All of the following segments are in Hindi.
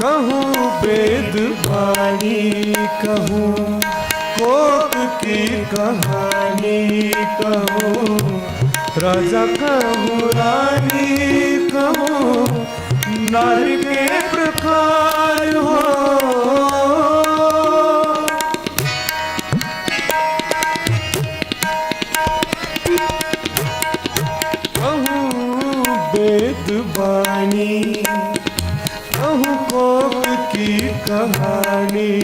कहूँ वेद वाणी कहूँ कोक की कहानी, कहूँ राजा कहूँ रानी, कहूँ नारी के प्रकार हो। कहूँ वेद कोक की कहानी।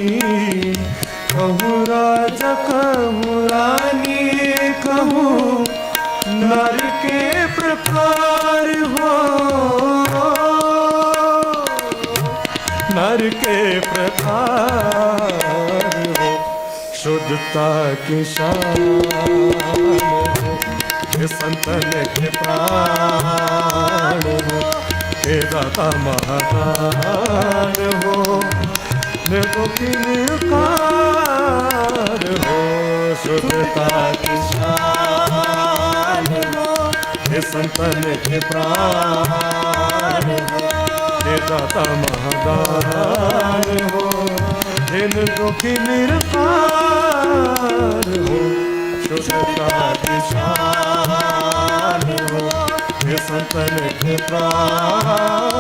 कहूँ राजा, कहूँ रानी, कहूँ नर के प्रकार हो। नर के प्रकार हो। शुद्धता की शान संतन के प्राण हो। दाता महादान देखो कि निर्कार हो शुद्धता की शान हो, हे संतन के प्राण हो, हे दाता महादान हो, हे दुखी निर्कार हो शुद्धता की शान हो, हे संतन के प्राण